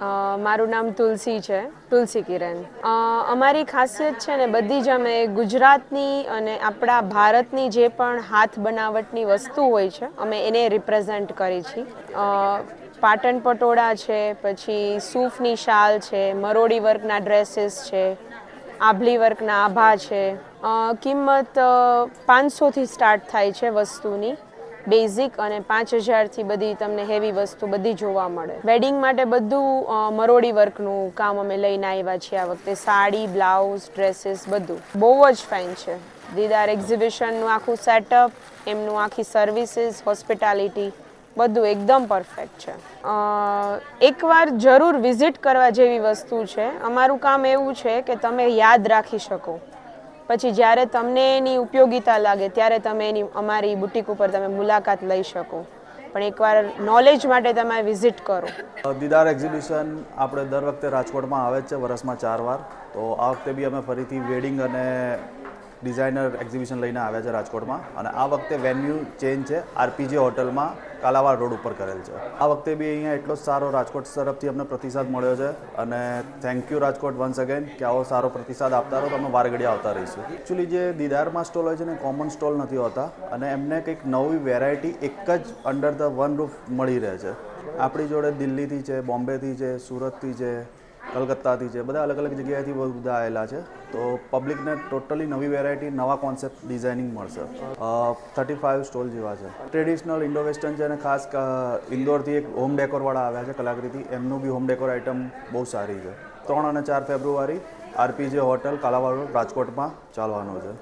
મારું નામ તુલસી છે, તુલસી કિરણ. અમારી ખાસિયત છે ને બધી જ અમે ગુજરાતની અને આપણા ભારતની જે પણ હાથ બનાવટની વસ્તુ હોય છે, અમે એને રિપ્રેઝેન્ટ કરી છીએ પાટણ પટોળા છે, પછી સૂફની શાલ છે, મરોડી વર્કના ડ્રેસીસ છે, આભલી વર્કના આભા છે. કિંમત પાંચસોથી સ્ટાર્ટ થાય છે વસ્તુની. બેઝિક અને પાંચ હજારથી બધી તમને હેવી વસ્તુ બધી જોવા મળે. વેડિંગ માટે બધું મરોડી વર્કનું કામ અમે લઈને આવ્યા છીએ આ વખતે. સાડી, બ્લાઉઝ, ડ્રેસીસ બધું. બહુ જ ફાઇન છે. દીદાર એક્ઝિબિશનનું આખું સેટઅપ એમનું આખી સર્વિસીસ હોસ્પિટાલિટી બધું એકદમ પરફેક્ટ છે. એકવાર જરૂર વિઝિટ કરવા જેવી વસ્તુ છે. અમારું કામ એવું છે કે તમે યાદ રાખી શકો. પછી જ્યારે તમને એની ઉપયોગિતા લાગે, ત્યારે તમે એની, અમારી બુટિક ઉપર તમે મુલાકાત લઈ શકો. પણ એકવાર નોલેજ માટે તમે વિઝિટ કરો. દીદાર એક્ઝિબિશન આપણે દર વખતે રાજકોટમાં આવે છે વર્ષમાં ચાર વાર. તો આ વખતે બી અમે ફરીથી વેડિંગ અને ડિઝાઇનર એક્ઝિબિશન લઈને આવ્યા છે રાજકોટમાં. અને આ વખતે વેન્યુ ચેન્જ છે આરપીજી હોટલમાં કાલાવાડ રોડ ઉપર કરેલ છે. આ વખતે બી અહીંયા એટલો જ સારો રાજકોટ તરફથી અમને પ્રતિસાદ મળ્યો છે. અને thank you Rajkot once again કે આવો સારો પ્રતિસાદ આપતા રહો, તો અમે વારઘડી આવતા રહીશું. એકચ્યુઅલી જે દીદારમાં સ્ટોલ હોય છે ને કોમન સ્ટોલ નથી હોતા. અને એમને કંઈક નવી વેરાયટી એક જ અંડર ધ વન રૂફ મળી રહે છે. આપણી જોડે દિલ્હીથી છે, બોમ્બેથી છે, સુરતથી છે કલકત્તાથી છે. બધા અલગ અલગ જગ્યાએથી બધા આવેલા છે. તો પબ્લિકને ટોટલી નવી વેરાયટી નવા કોન્સેપ્ટ ડિઝાઇનિંગ મળશે. થર્ટી ફાઇવ સ્ટોલ જેવા છે. ટ્રેડિશનલ ઇન્ડો વેસ્ટર્ન છે અને ખાસ ઇન્દોરથી એક હોમ ડેકોરવાળા આવ્યા છે કલાકૃતિ. એમનું બી હોમ ડેકોર આઇટમ બહુ સારી છે. ત્રણ અને ચાર ફેબ્રુઆરી આરપીજે હોટલ કાલાવાડ, રાજકોટમાં ચાલવાનો છે.